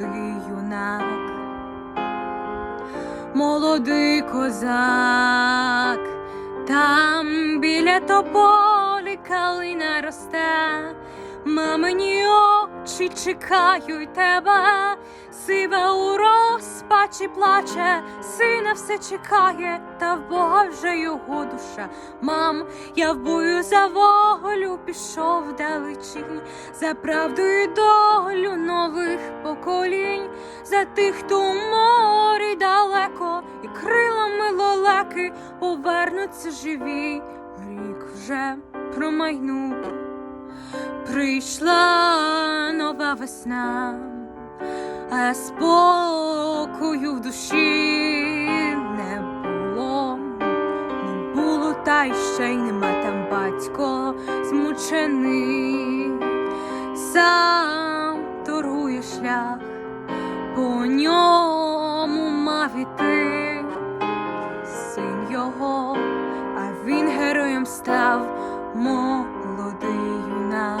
молодий юнак, молодий козак, там біля тополі калина росте, мамині очі чекають тебе, сива у розпачі плаче, сина все чекає, та в Бога вже його душа. Мам, я в бою за волю пішов далечінь, за правду і долю нових поколінь, за тих, хто у морі далеко, і крилами лолеки повернуться живі. Рік вже промайнув, прийшла нова весна, спокою в душі не було, не було, та й ще й нема там батько змучений, сам торгує шлях, по ньому мав іти син його, а він героєм став молодий юнак,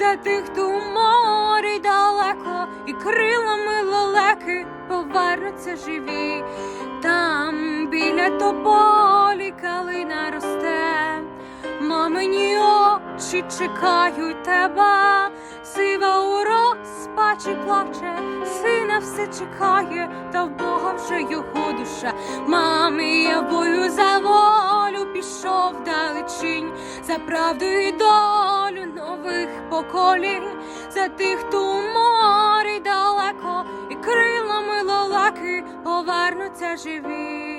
за тих, хто у морі далеко, і крилами лелеки повернуться живі. Там біля тополі калина росте, мамині очі чекають тебе, сива у розпачі плаче, сина все чекає, та в Бога вже його душа. Мамі, я бою за волю пішов далечінь, за правду і долю нових поколінь, за тих, хто у морі далеко, і крилами лолаки повернуться живі.